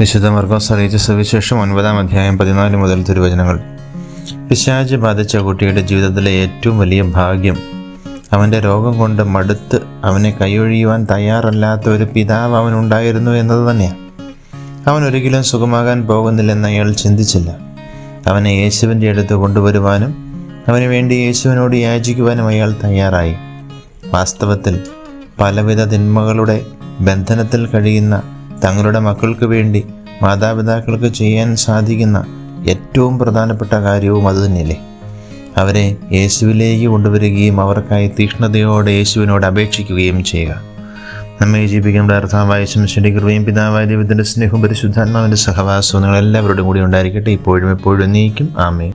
വിശുദ്ധ മർഗോസ് അറിയിച്ച സുവിശേഷം ഒൻപതാം അധ്യായം പതിനാല് മുതൽ തിരുവചനങ്ങൾ. പിശാജ് ബാധിച്ച കുട്ടിയുടെ ജീവിതത്തിലെ ഏറ്റവും വലിയ ഭാഗ്യം അവന്റെ രോഗം കൊണ്ട് മടുത്ത് അവനെ കൈയൊഴിയുവാൻ തയ്യാറല്ലാത്ത ഒരു പിതാവ് അവനുണ്ടായിരുന്നു എന്നത് തന്നെയാണ് അവൻ ഒരിക്കലും സുഖമാകാൻ പോകുന്നില്ലെന്ന് അയാൾ ചിന്തിച്ചില്ല. അവനെ യേശുവിന്റെ അടുത്ത് കൊണ്ടുവരുവാനും അവന് വേണ്ടി യേശുവിനോട് യാചിക്കുവാനും അയാൾ തയ്യാറായി. വാസ്തവത്തിൽ പലവിധ തിന്മകളുടെ ബന്ധനത്തിൽ കഴിയുന്ന തങ്ങളുടെ മക്കൾക്ക് വേണ്ടി മാതാപിതാക്കൾക്ക് ചെയ്യാൻ സാധിക്കുന്ന ഏറ്റവും പ്രധാനപ്പെട്ട കാര്യവും അതുതന്നെയല്ലേ അവരെ യേശുവിലേക്ക് കൊണ്ടുവരികയും അവർക്കായി തീക്ഷ്ണതയോടെ യേശുവിനോട് അപേക്ഷിക്കുകയും ചെയ്യുക. നമ്മെ ജീവിക്കുന്ന അർത്ഥാവായ ശംശന്റെ കൃപയും പിതാവായ ദൈവത്തിന്റെ സ്നേഹവും പരിശുദ്ധാത്മാവിന്റെ സഹവാസവും നിങ്ങൾ എല്ലാവരോടും കൂടി ഉണ്ടായിരിക്കട്ടെ. ഇപ്പോഴും എപ്പോഴും നീക്കും ആമേ